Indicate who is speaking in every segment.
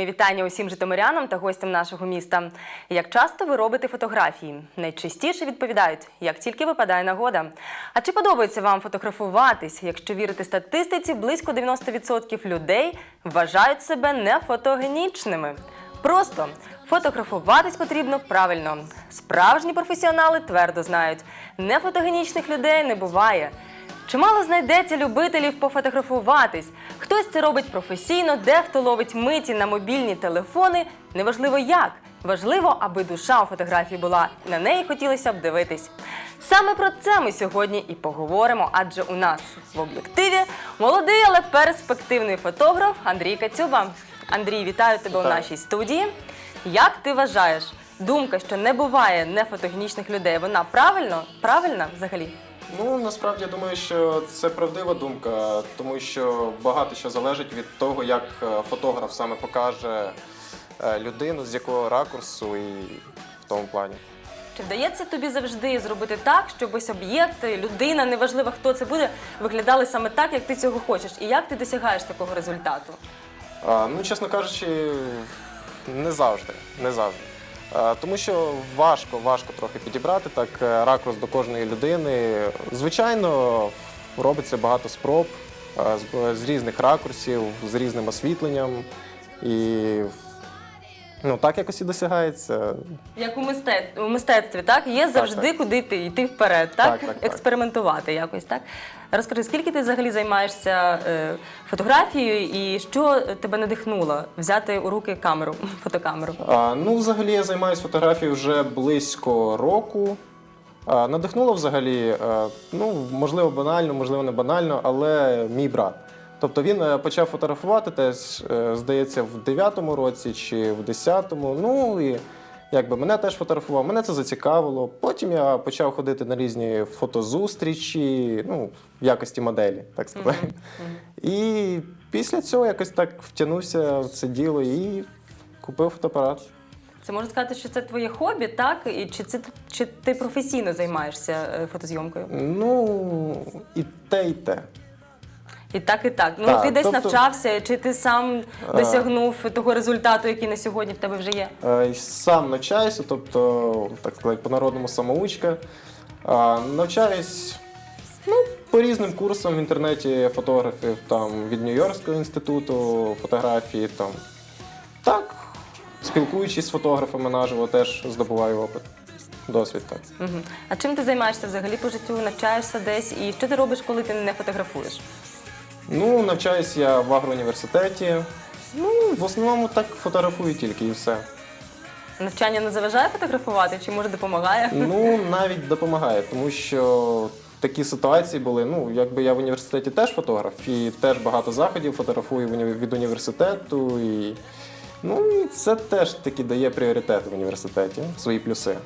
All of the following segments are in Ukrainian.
Speaker 1: Мої вітання усім житомирянам та гостям нашого міста. Як часто ви робите фотографії? Найчастіше відповідають, як тільки випадає нагода. А чи подобається вам фотографуватись? Якщо вірити статистиці, близько 90% людей вважають себе нефотогенічними. Просто фотографуватись потрібно правильно. Справжні професіонали твердо знають, нефотогенічних людей не буває. Чимало знайдеться любителів пофотографуватись. Хтось це робить професійно, дехто ловить миті на мобільні телефони. Неважливо як. Важливо, аби душа у фотографії була, на неї хотілося б дивитись. Саме про це ми сьогодні і поговоримо, адже у нас в об'єктиві молодий, але перспективний фотограф Андрій Кацюба. Андрій, вітаю тебе у нашій студії. Як ти вважаєш, думка, що не буває нефотогенічних людей, вона правильно? Правильна взагалі?
Speaker 2: Ну насправді я думаю, що це правдива думка, тому що багато що залежить від того, як е, фотограф саме покаже е, людину, з якого ракурсу і в тому плані.
Speaker 1: Чи вдається тобі завжди зробити так, щоб ось об'єкт, людина, неважливо хто це буде, виглядали саме так, як ти цього хочеш? І як ти досягаєш такого результату?
Speaker 2: А, ну, чесно кажучи, не завжди. Не завжди. А, тому що важко, важко трохи підібрати так е, ракурс до кожної людини. Звичайно, робиться багато спроб з, з різних ракурсів, з різним освітленням. І ну, так якось і досягається.
Speaker 1: Як у мистецтві, у мистецтві, так? Є завжди
Speaker 2: так.
Speaker 1: куди йти, йти вперед, так?
Speaker 2: Так, так, так.
Speaker 1: Експериментувати якось, так? Розкажи, скільки ти взагалі займаєшся е, фотографією і що тебе надихнуло взяти у руки камеру, фотокамеру?
Speaker 2: А, ну, взагалі, я займаюся фотографією вже близько року. А, надихнуло взагалі, е, ну, можливо, банально, можливо, не банально, але мій брат. Тобто він е, почав фотографувати теж, здається, в 9-му році чи в 10-му. Ну і якби мене теж фотографував, мене це зацікавило. Потім я почав ходити на різні фотозустрічі, ну, в якості моделі, так сказати. І після цього якось так втягнувся в це діло і купив фотоапарат.
Speaker 1: Це можна сказати, що це твоє хобі, так? І чи це чи ти професійно займаєшся е, фотозйомкою?
Speaker 2: Ну, і те, і те.
Speaker 1: І так, і так. Ну
Speaker 2: Так,
Speaker 1: ти десь
Speaker 2: тобто-
Speaker 1: навчався, чи ти сам
Speaker 2: Е.
Speaker 1: досягнув того результату, який на сьогодні в тебе вже є?
Speaker 2: Е, і Сам навчаюся, тобто, так сказати, по-народному самоучка. А, Навчаюсь ну, по різним курсам в інтернеті фотографів, там, від Нью-Йоркського інституту фотографії. Там. Так, спілкуючись з фотографами наживо, теж здобуваю опит. Досвід так.
Speaker 1: Угу. А чим ти займаєшся взагалі по життю? Навчаєшся десь? І що ти робиш, коли ти не фотографуєш?
Speaker 2: Ну, навчаюсь я в агроуніверситеті. Ну, в основному так фотографую тільки і все.
Speaker 1: Навчання не заважає фотографувати, чи може допомагає?
Speaker 2: Ну, навіть допомагає, тому що такі ситуації були. Ну, якби я в університеті теж фотограф, і теж багато заходів фотографую від університету. І, ну, і це теж таки дає пріоритет в університеті, свої плюси.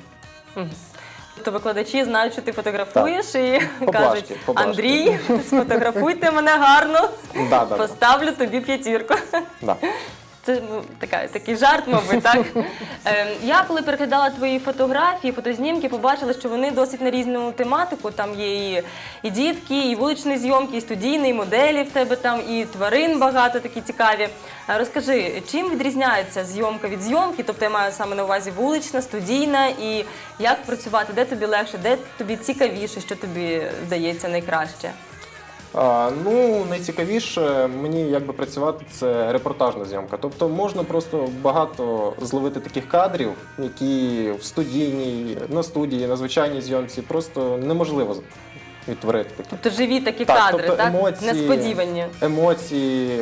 Speaker 1: То викладачі знають, що ти фотографуєш і
Speaker 2: Поблажки,
Speaker 1: кажуть:
Speaker 2: поблажки.
Speaker 1: Андрій, сфотографуйте мене гарно,
Speaker 2: Да, да, да.
Speaker 1: поставлю тобі п'ятірку.
Speaker 2: Да.
Speaker 1: Це ну, така, такий жарт, мабуть, так? Ем, я коли переглядала твої фотографії, фотознімки, побачила, що вони досить на різну тематику. Там є і, і дітки, і вуличні зйомки, і студійні, і моделі в тебе там, і тварин багато такі цікаві. А Розкажи, чим відрізняється зйомка від зйомки? Тобто я маю саме на увазі вулична, студійна, і як працювати, де тобі легше, де тобі цікавіше, що тобі здається найкраще?
Speaker 2: Ну, найцікавіше мені якби працювати це репортажна зйомка. Тобто можна просто багато зловити таких кадрів, які в студійній, на студії, на звичайній зйомці просто неможливо відтворити такі.
Speaker 1: Тобто живі такі
Speaker 2: Так,
Speaker 1: кадри,
Speaker 2: тобто
Speaker 1: так?
Speaker 2: емоції.
Speaker 1: Несподівані.
Speaker 2: Емоції,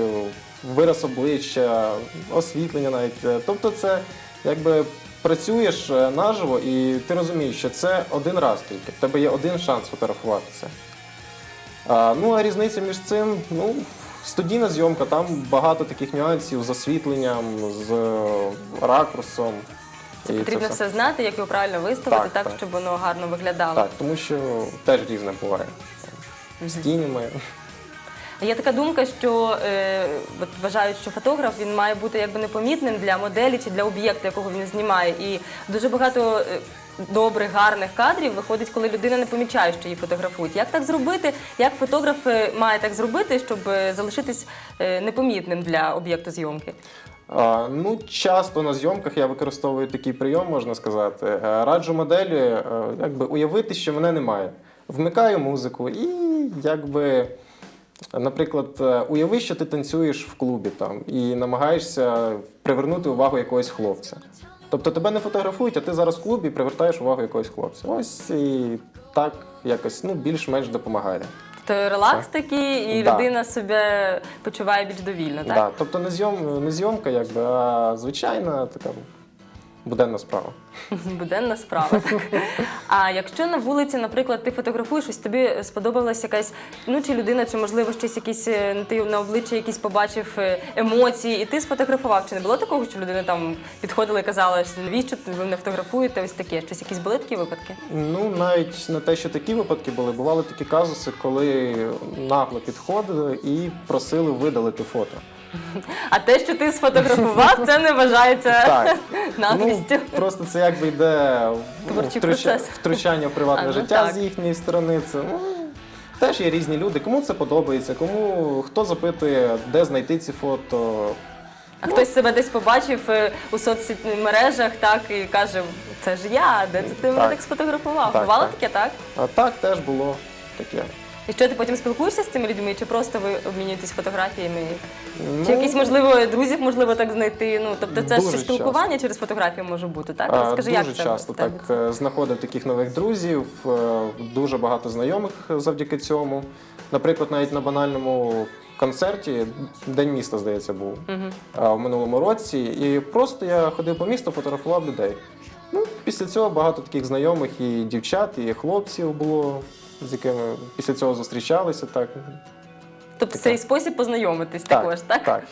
Speaker 2: вираз обличчя, освітлення навіть. Тобто це якби працюєш е, наживо і ти розумієш, що це один раз тільки. В тебе є один шанс фотографувати це. А, ну а різниця між цим, ну, студійна зйомка, там багато таких нюансів з освітленням, з е, ракурсом.
Speaker 1: Це
Speaker 2: І
Speaker 1: потрібно
Speaker 2: все.
Speaker 1: все знати, як його правильно виставити, так,
Speaker 2: Так, так.
Speaker 1: щоб воно гарно виглядало.
Speaker 2: Так, тому що теж різне буває. З тінями.
Speaker 1: Є така думка, що е, от вважають, що фотограф він має бути якби непомітним для моделі чи для об'єкту, якого він знімає. І дуже багато е, добрих, гарних кадрів виходить, коли людина не помічає, що її фотографують. Як так зробити? Як фотограф має так зробити, щоб е, залишитись е, непомітним для об'єкту зйомки?
Speaker 2: А, ну, часто на зйомках я використовую такий прийом, можна сказати. Е, Раджу моделі якби уявити, що мене немає. Вмикаю музику і якби. Наприклад, уяви, що ти танцюєш в клубі там і намагаєшся привернути увагу якогось хлопця. Тобто тебе не фотографують, а ти зараз в клубі привертаєш увагу якогось хлопця. Ось і так якось ну, більш-менш допомагає.
Speaker 1: То релакс такий, і
Speaker 2: Да.
Speaker 1: людина себе почуває більш довільно, так?
Speaker 2: Да. Тобто не, зйом, не зйомка, якби, а звичайна така буденна справа.
Speaker 1: Буденна справа. Так. А якщо на вулиці, наприклад, ти фотографуєш, ось тобі сподобалась якась, ну чи людина, чи можливо щось якісь е, ти на обличчі якісь побачив е, емоції, і ти сфотографував. Чи не було такого, що людина там підходила і казала, що навіщо ви не фотографуєте? Ось таке. Щось якісь були такі випадки?
Speaker 2: Ну, навіть не те, що такі випадки були, бували такі казуси, коли нагло підходили і просили видалити фото.
Speaker 1: А те, що ти сфотографував, це не вважається
Speaker 2: Так.
Speaker 1: наглістю.
Speaker 2: Ну, просто це якби йде ну,
Speaker 1: Творчий процес.
Speaker 2: втручання в приватне
Speaker 1: А, ну
Speaker 2: життя
Speaker 1: так.
Speaker 2: з їхньої сторони. Це ну, теж є різні люди. Кому це подобається, кому хто запитує, де знайти ці фото.
Speaker 1: А хтось себе десь побачив е, у соцмережах, так і каже, це ж я, де це ти мене
Speaker 2: Так.
Speaker 1: так сфотографував?
Speaker 2: Так,
Speaker 1: Бувало
Speaker 2: так.
Speaker 1: таке, так?
Speaker 2: А так теж було таке.
Speaker 1: І що ти потім спілкуєшся з цими людьми, чи просто ви обмінюєтесь фотографіями?
Speaker 2: Ну,
Speaker 1: Чи якісь, можливо, друзів можливо так знайти? Ну, тобто це ж
Speaker 2: Дуже
Speaker 1: спілкування через фотографію може бути, так?
Speaker 2: А,
Speaker 1: Розкажи,
Speaker 2: дуже
Speaker 1: як це
Speaker 2: часто
Speaker 1: в тебе?
Speaker 2: так е, знаходив таких нових друзів, е, дуже багато знайомих завдяки цьому. Наприклад, навіть на банальному концерті День міста, здається, був а, в минулому році. І просто я ходив по місту, фотографував людей. Ну, після цього багато таких знайомих і дівчат, і хлопців було, з якими після цього зустрічалися. Так.
Speaker 1: Тобто
Speaker 2: таке.
Speaker 1: цей спосіб познайомитись
Speaker 2: Так,
Speaker 1: також, так?
Speaker 2: так.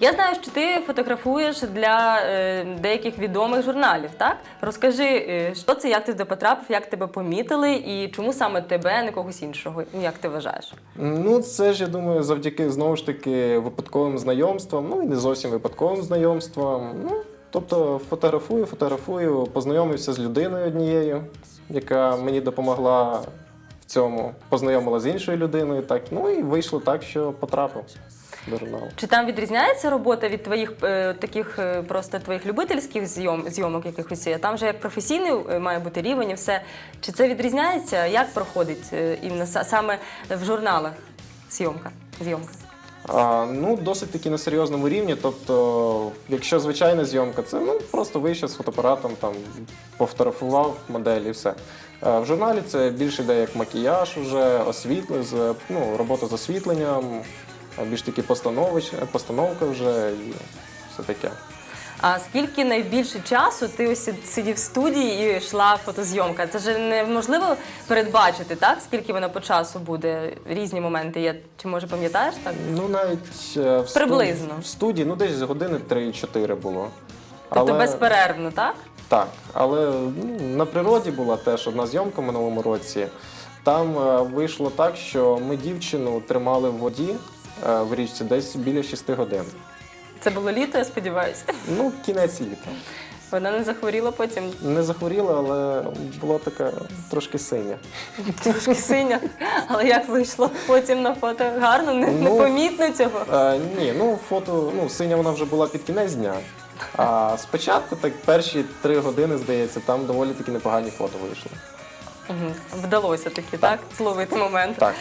Speaker 1: Я знаю, що ти фотографуєш для е, деяких відомих журналів, так? Розкажи, е, що це, як ти туди потрапив, як тебе помітили і чому саме тебе, а не когось іншого? Ну, Як ти вважаєш?
Speaker 2: Ну, це ж я думаю, завдяки знову ж таки випадковим знайомствам, ну і не зовсім випадковим знайомствам. Ну, тобто фотографую, фотографую, познайомився з людиною однією, яка мені допомогла цьому, познайомила з іншою людиною. Так, ну і вийшло так, що потрапив до журналу.
Speaker 1: Чи там відрізняється робота від твоїх е, таких е, просто твоїх любительських зйом, зйомок якихось? Там же як професійний е, має бути рівень і все. Чи це відрізняється? Як проходить е, іменно са- саме в журналах зйомка? зйомка?
Speaker 2: Ну, досить таки на серйозному рівні. Тобто, якщо звичайна зйомка, це ну просто вийшов з фотоапаратом, там пофотографував модель і все. А в журналі це більше йде як макіяж, вже освітли, з ну, робота з освітленням, більш таки постановка вже і все таке.
Speaker 1: А скільки найбільше часу ти ось сидів в студії і йшла фотозйомка? Це ж неможливо передбачити, так? Скільки вона по часу буде? Різні моменти є. Чи може пам'ятаєш так?
Speaker 2: Ну навіть е, в
Speaker 1: Приблизно.
Speaker 2: Студії, в студії ну десь години 3-4 було.
Speaker 1: Тобто безперервно, так?
Speaker 2: Так, але ну, на природі була теж одна зйомка в минулому році. Там е, вийшло так, що ми дівчину тримали в воді е, в річці десь біля 6 годин.
Speaker 1: Це було літо, я сподіваюся.
Speaker 2: Ну, кінець літа.
Speaker 1: Вона не захворіла потім.
Speaker 2: Не захворіла, але була така трошки синя.
Speaker 1: Трошки синя. Але як вийшло потім на фото? Гарно, не,
Speaker 2: Ну,
Speaker 1: непомітно цього.
Speaker 2: Е, ні, ну фото, ну синя вона вже була під кінець дня. А спочатку, так перші три години, здається, там доволі таки непогані фото вийшли.
Speaker 1: Мгм. Вдалося таки, так? Зловити момент.
Speaker 2: Так.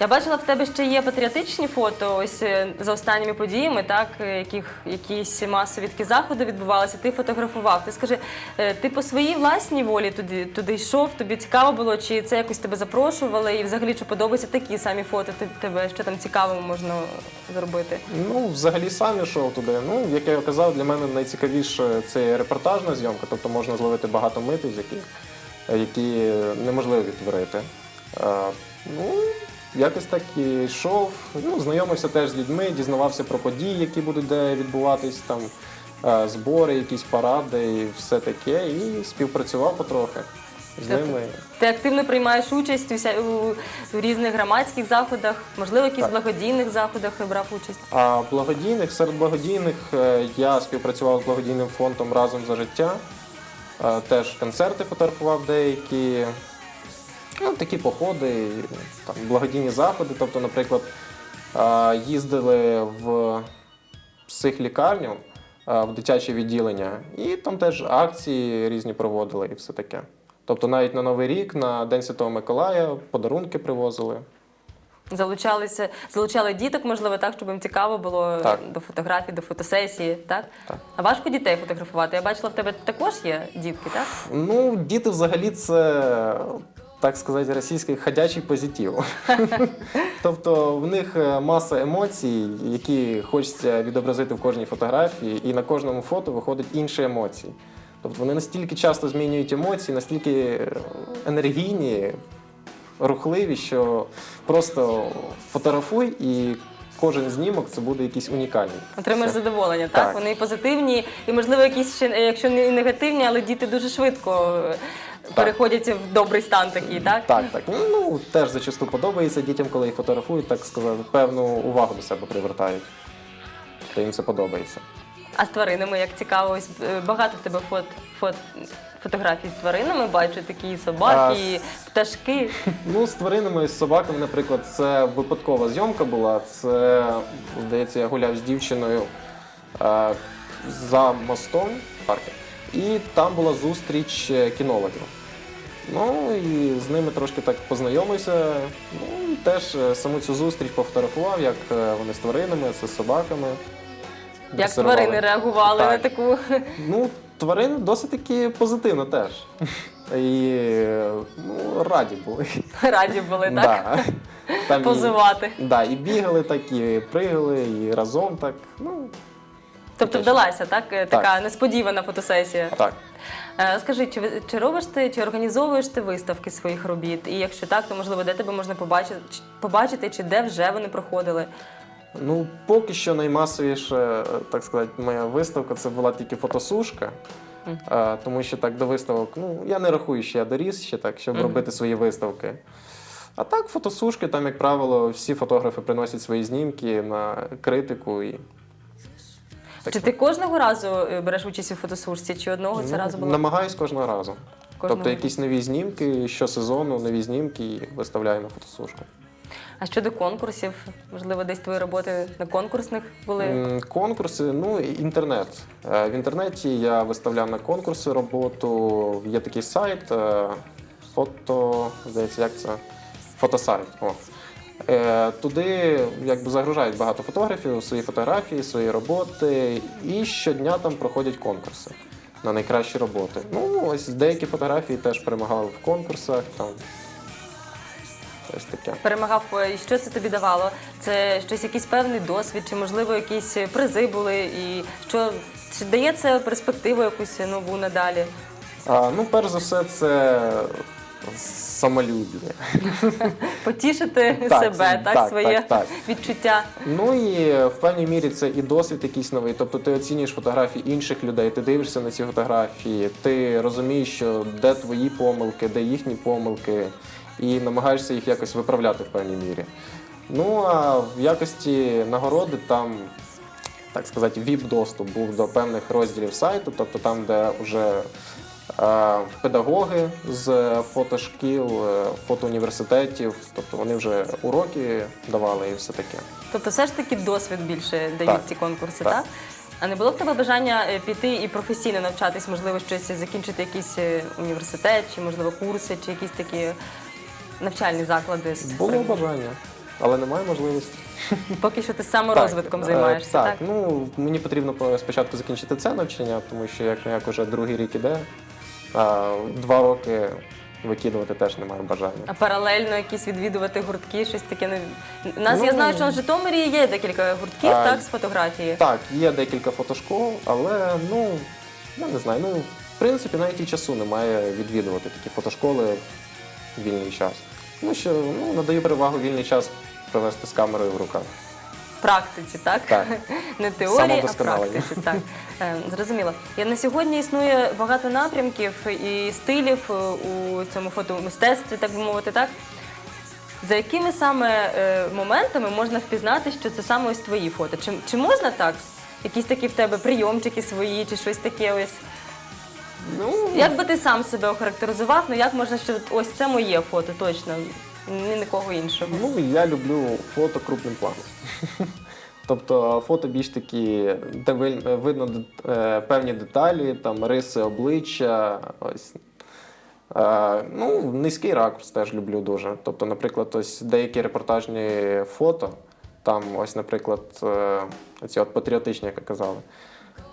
Speaker 1: Я бачила, в тебе ще є патріотичні фото ось е, за останніми подіями, так, е, яких якісь масові такі заходи відбувалися. Ти фотографував. Ти скажи, е, ти по своїй власній волі туди, туди йшов, тобі цікаво було, чи це якось тебе запрошували, і взагалі чи подобаються такі самі фото, ти- тебе що там цікавого можна зробити?
Speaker 2: Ну, взагалі сам йшов туди. Ну, як я казав, для мене найцікавіше це репортажна зйомка, тобто можна зловити багато митів, які, які неможливо відтворити. Ну, якось так і йшов. Ну, знайомився теж з людьми, дізнавався про події, які будуть де відбуватись, там е, збори, якісь паради і все таке. І співпрацював потрохи з
Speaker 1: Тобто
Speaker 2: ними.
Speaker 1: Ти активно приймаєш участь у, вся- у, у різних громадських заходах, можливо, якісь
Speaker 2: Так.
Speaker 1: благодійних заходах брав участь.
Speaker 2: А благодійних серед благодійних е, я співпрацював з благодійним фондом разом за життя. Е, Теж концерти фотографував деякі. Ну, такі походи, там, благодійні заходи. Тобто, наприклад, їздили в психлікарню, в дитяче відділення. І там теж акції різні проводили і все таке. Тобто навіть на Новий рік, на День Святого Миколая подарунки привозили.
Speaker 1: Залучалися, залучали діток, можливо, так, щоб їм цікаво було
Speaker 2: Так.
Speaker 1: до фотографій, до фотосесії, так?
Speaker 2: Так.
Speaker 1: А важко дітей фотографувати. Я бачила, в тебе також є дітки, так?
Speaker 2: Ну, діти взагалі це, так сказати, російський ходячий позитив. тобто в них е, маса емоцій, які хочеться відобразити в кожній фотографії, і на кожному фото виходять інші емоції. Тобто вони настільки часто змінюють емоції, настільки е, енергійні, рухливі, що просто фотографуй і кожен знімок це буде якийсь унікальний.
Speaker 1: Отримаєш задоволення, так?
Speaker 2: Так.
Speaker 1: Вони і позитивні, і можливо, якісь ще, е, якщо не негативні, але діти дуже швидко переходять в добрий стан такий, так?
Speaker 2: Так, так. Ну теж зачасту подобається дітям, коли їх фотографують, так сказати, певну увагу до себе привертають. То їм це подобається.
Speaker 1: А з тваринами, як цікаво, ось е, багато в тебе фот, фот, фотографій з тваринами, бачу такі собаки,
Speaker 2: А,
Speaker 1: пташки.
Speaker 2: Ну, з тваринами, з собаками, наприклад, це випадкова зйомка була. Це, здається, я гуляв з дівчиною е, за мостом в парку. І там була зустріч е, кінологів. Ну і з ними трошки так познайомився. Ну, і теж е, саму цю зустріч пофотографував, як е, вони з тваринами, це з собаками.
Speaker 1: Як тварини реагували
Speaker 2: Так.
Speaker 1: на таку
Speaker 2: Ну, тварини досить таки позитивно теж. І ну, раді були.
Speaker 1: раді були, так?
Speaker 2: Да. Там і-
Speaker 1: Позивати.
Speaker 2: Да, і бігали так, і пригали, і разом так. Ну,
Speaker 1: Тобто вдалася, так? Е, Така несподівана фотосесія.
Speaker 2: так.
Speaker 1: Е, Скажи, чи, чи робиш ти, чи організовуєш ти виставки своїх робіт? І якщо так, то можливо, де тебе можна побачити, чи- побачити, чи де вже вони проходили?
Speaker 2: Ну, поки що наймасовіша, так сказати, моя виставка це була тільки фотосушка. А, тому що так до виставок, ну, я не рахую, що я доріс ще так, щоб
Speaker 1: Мгм.
Speaker 2: робити свої виставки. А так, фотосушки, там, як правило, всі фотографи приносять свої знімки на критику і. Так
Speaker 1: Чи ти кожного разу е, береш участь у фотосушці, чи одного це
Speaker 2: Ну,
Speaker 1: разу було?
Speaker 2: Намагаюсь кожного разу.
Speaker 1: Кожного
Speaker 2: Тобто якісь нові знімки щосезону, нові знімки і виставляю на фотосушку.
Speaker 1: А щодо конкурсів, можливо, десь твої роботи на конкурсних були?
Speaker 2: Конкурси, ну інтернет. Е, В інтернеті я виставляв на конкурси роботу. Є такий сайт, е, фото, здається, як це? Фотосайт. О. Е, Туди якби загружають багато фотографів, свої фотографії, свої роботи, і щодня там проходять конкурси на найкращі роботи. Ну, ось деякі фотографії теж перемагали в конкурсах. Там. Ось таке.
Speaker 1: Перемагав, е, і що це тобі давало? Це щось, якийсь певний досвід, чи можливо якісь призи були, і що чи дає це перспективу якусь нову надалі?
Speaker 2: А, ну, перш за все, це самолюбие.
Speaker 1: Потішити
Speaker 2: Так,
Speaker 1: себе, так,
Speaker 2: так,
Speaker 1: своє
Speaker 2: так, так.
Speaker 1: відчуття.
Speaker 2: Ну і в певній мірі це і досвід якийсь новий. Тобто ти оцінюєш фотографії інших людей, ти дивишся на ці фотографії, ти розумієш, що де твої помилки, де їхні помилки, і намагаєшся їх якось виправляти в певній мірі. Ну а в якості нагороди там, так сказати, віп-доступ був до певних розділів сайту, тобто там, де вже е, педагоги з фотошкіл, е, фотоуніверситетів, тобто вони вже уроки давали і все таке.
Speaker 1: Тобто, все ж таки досвід більше дають
Speaker 2: Так.
Speaker 1: ці конкурси,
Speaker 2: Так.
Speaker 1: так? А не було в тебе бажання е, піти і професійно навчатись, можливо, щось закінчити якийсь е, університет, чи можливо курси, чи якісь такі навчальні заклади?
Speaker 2: Було бажання, але немає можливості.
Speaker 1: Поки що ти саморозвитком
Speaker 2: Так,
Speaker 1: займаєшся,
Speaker 2: е,
Speaker 1: так?
Speaker 2: Так, ну мені потрібно по- спочатку закінчити це навчання, тому що як, як уже другий рік іде, а два роки викидувати теж немає бажання.
Speaker 1: А паралельно якісь відвідувати гуртки, щось таке не У нас. Я
Speaker 2: Ну,
Speaker 1: знаю, що на Житомирі є декілька гуртків,
Speaker 2: А,
Speaker 1: так, з фотографії.
Speaker 2: Так, є декілька фотошкол, але ну я не знаю. Ну в принципі навіть і часу немає відвідувати такі фотошколи в вільний час. Тому що ну, надаю перевагу вільний час провести з камерою в руках.
Speaker 1: Практиці, так?
Speaker 2: Так.
Speaker 1: Не теорії, а
Speaker 2: Самовдосконалення.
Speaker 1: практиці. Так. Е, Зрозуміло. Я на сьогодні існує багато напрямків і стилів е, у цьому фотомистецтві, так би мовити, так? За якими саме е, моментами можна впізнати, що це саме ось твої фото? Чи, чи можна так? Якісь такі в тебе прийомчики свої, чи щось таке ось.
Speaker 2: Ну,
Speaker 1: Як би ти сам себе охарактеризував, ну як можна, що ось це моє фото, точно, ні нікого іншого.
Speaker 2: Ну, я люблю фото крупним планом. Тобто фото більш такі, де видно е, певні деталі, там риси обличчя. Ось. Е, ну, низький ракурс теж люблю дуже. Тобто, наприклад, ось деякі репортажні фото, там, ось, наприклад, е, ці от патріотичні, як казали.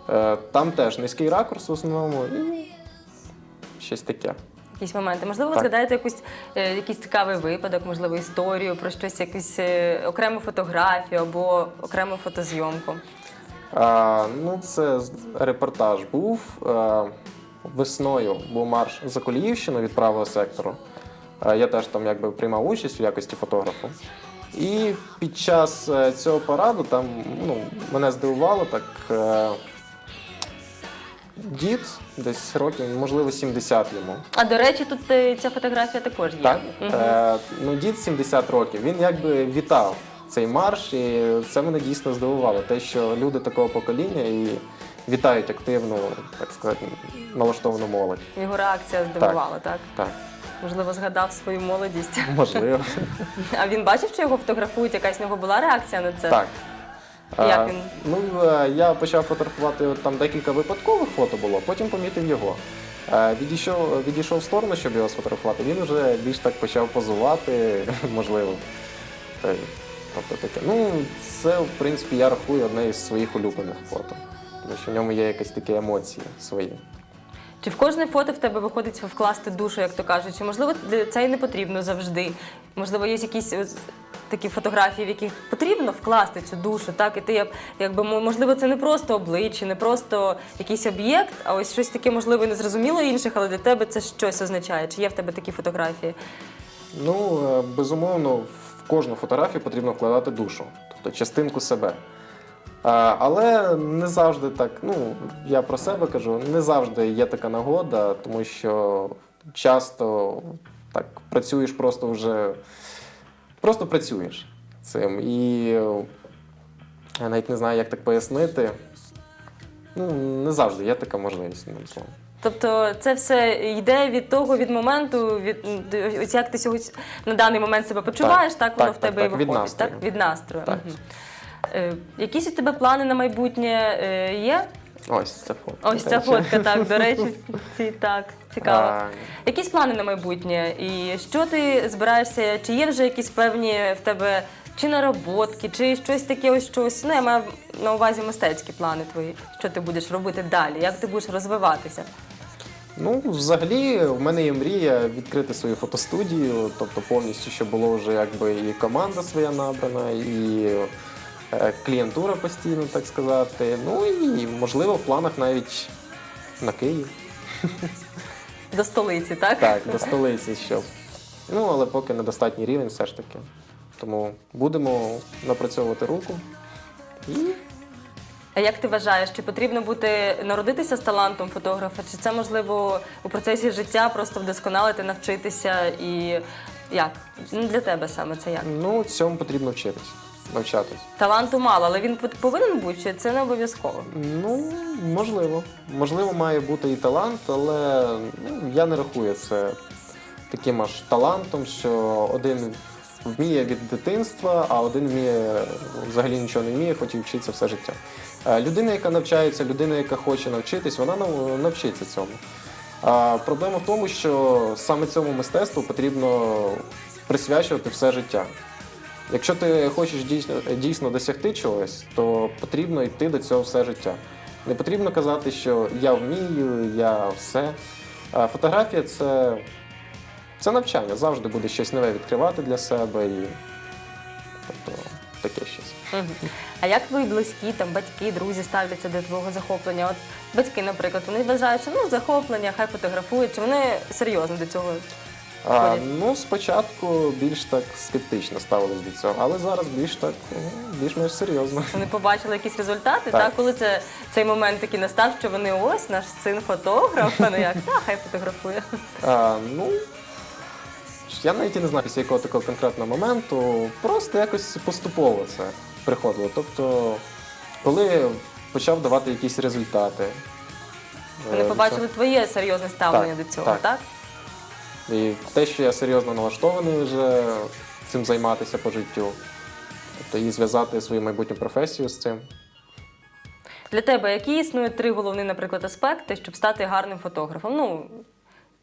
Speaker 2: Е, там теж низький ракурс в основному і щось таке.
Speaker 1: Якісь моменти. Можливо, ви
Speaker 2: Так.
Speaker 1: згадаєте якусь, е, якийсь цікавий випадок, можливо, історію про щось, якусь е, окрему фотографію або окрему фотозйомку.
Speaker 2: А, ну, це з- репортаж був. Е, весною був марш за Коліївщину від правого сектору. Е, я теж там якби приймав участь в якості фотографа. І під час е, цього параду там ну, мене здивувало так. Е, дід, десь років, можливо, 70 йому.
Speaker 1: А до речі, тут е, ця фотографія також є.
Speaker 2: Так? Е, ну, дід 70 років. Він якби вітав цей марш, і це мене дійсно здивувало. Те, що люди такого покоління і вітають активну, так сказати, налаштовану молодь.
Speaker 1: Його реакція здивувала, так?
Speaker 2: Так,
Speaker 1: Можливо, згадав свою молодість.
Speaker 2: можливо.
Speaker 1: А він бачив, що його фотографують? Якась в нього була реакція на це?
Speaker 2: Так.
Speaker 1: Як
Speaker 2: Е,
Speaker 1: він?
Speaker 2: Ну, е, я почав фотографувати там декілька випадкових фото було, потім помітив його. Е, Відійшов, відійшов в сторону, щоб його сфотографувати. Він вже більш так почав позувати, можливо. Тобто таке. Ну, це, в принципі, я рахую одне із своїх улюблених фото. Тому що в ньому є якісь такі емоції свої.
Speaker 1: Чи в кожне фото в тебе виходить вкласти душу, як то кажуть? Чи можливо це і не потрібно завжди? Можливо, є якісь ось такі фотографії, в яких потрібно вкласти цю душу, так? І ти як- якби можливо, це не просто обличчя, не просто якийсь об'єкт, а ось щось таке, можливо, незрозуміло інших, але для тебе це щось означає. Чи є в тебе такі фотографії?
Speaker 2: Ну, е, безумовно, в кожну фотографію потрібно вкладати душу, тобто частинку себе. Але не завжди так, ну, я про себе кажу, не завжди є така нагода, тому що часто так працюєш просто вже, просто працюєш цим. І е, я навіть не знаю, як так пояснити. Ну, не завжди є така можливість, одним словом.
Speaker 1: Тобто це все йде від того, від моменту, від ось як ти сьогодні на даний момент себе почуваєш, так, воно
Speaker 2: так,
Speaker 1: в тебе
Speaker 2: так,
Speaker 1: і
Speaker 2: так, від
Speaker 1: виходить,
Speaker 2: настрою.
Speaker 1: так? Від настрою.
Speaker 2: Так.
Speaker 1: Мгм. Е, якісь у тебе плани на майбутнє е, є?
Speaker 2: Ось це фото.
Speaker 1: Ось ця фотка, так, до речі, ці, так, цікаво.
Speaker 2: А,
Speaker 1: Якісь плани на майбутнє? І що ти збираєшся? Чи є вже якісь певні в тебе чи нароботки, чи щось таке, ось щось? Ну, я маю на увазі мистецькі плани твої. Що ти будеш робити далі? Як ти будеш розвиватися?
Speaker 2: Ну, взагалі, в мене є мрія відкрити свою фотостудію, тобто повністю, щоб було вже якби і команда своя набрана, і клієнтура постійно, так сказати. Ну і можливо в планах навіть на Київ,
Speaker 1: До столиці, так?
Speaker 2: так, до столиці, щоб. Ну, але поки недостатній рівень все ж таки. Тому будемо напрацьовувати руку. І
Speaker 1: А як ти вважаєш, чи потрібно бути народитися з талантом фотографа, чи це можливо у процесі життя просто вдосконалити, навчитися і як? Ну, для тебе саме це як?
Speaker 2: ну, цьому потрібно вчитись, навчатись.
Speaker 1: Таланту мало, але він повинен бути, чи це не обов'язково?
Speaker 2: Ну, можливо. Можливо, має бути і талант, але ну, я не рахую це таким аж талантом, що один вміє від дитинства, а один вміє взагалі нічого не вміє, хоч і вчиться все життя. Е, Людина, яка навчається, людина, яка хоче навчитись, вона навчиться цьому. А проблема в тому, що саме цьому мистецтву потрібно присвячувати все життя. Якщо ти хочеш дійсно, дійсно досягти чогось, то потрібно йти до цього все життя. Не потрібно казати, що я вмію, я все. А фотографія це, це навчання, завжди буде щось нове відкривати для себе і тобто, таке щось.
Speaker 1: А як твої близькі, там батьки, друзі ставляться до твого захоплення? От батьки, наприклад, вони вважають, що ну захоплення, хай фотографують, чи вони серйозно до цього
Speaker 2: А, ну, спочатку більш так скептично ставились до цього, але зараз більш так, ну, більш-менш серйозно.
Speaker 1: Вони побачили якісь результати,
Speaker 2: Так.
Speaker 1: так. коли це цей момент такий настав, що вони ось наш син фотограф, а не як та хай фотографує.
Speaker 2: А, ну, я навіть і не знаю, після якого такого конкретного моменту, просто якось поступово це приходило. Тобто, коли почав давати якісь результати.
Speaker 1: Вони
Speaker 2: е,
Speaker 1: побачили твоє серйозне ставлення
Speaker 2: Так,
Speaker 1: до цього,
Speaker 2: так.
Speaker 1: так?
Speaker 2: І те, що я серйозно налаштований вже цим займатися по життю. Тобто і зв'язати свою майбутню професію з цим.
Speaker 1: Для тебе які існують три головні, наприклад, аспекти, щоб стати гарним фотографом? Ну,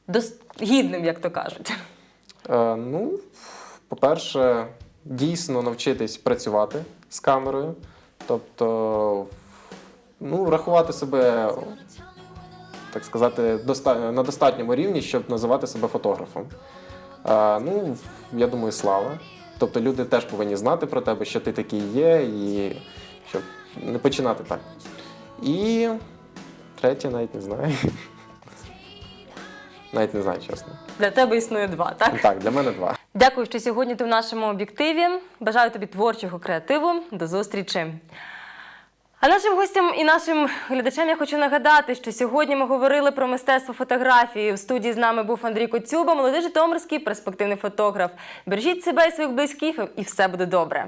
Speaker 1: дос... гідним, як то кажуть.
Speaker 2: Е, ну, по-перше, дійсно навчитись працювати з камерою. Тобто, ну, врахувати себе, так сказати, на достатньому рівні, щоб називати себе фотографом. Ну, я думаю, слава. Тобто люди теж повинні знати про тебе, що ти такий є, і щоб не починати так. І третє, навіть не знаю. Навіть не знаю, чесно.
Speaker 1: Для тебе існує два, так?
Speaker 2: Так, для мене два.
Speaker 1: Дякую, що сьогодні ти в нашому об'єктиві. Бажаю тобі творчого креативу. До зустрічі. А нашим гостям і нашим глядачам я хочу нагадати, що сьогодні ми говорили про мистецтво фотографії. В студії з нами був Андрій Коцюба, молодий житомирський перспективний фотограф. Бережіть себе і своїх близьких, і все буде добре.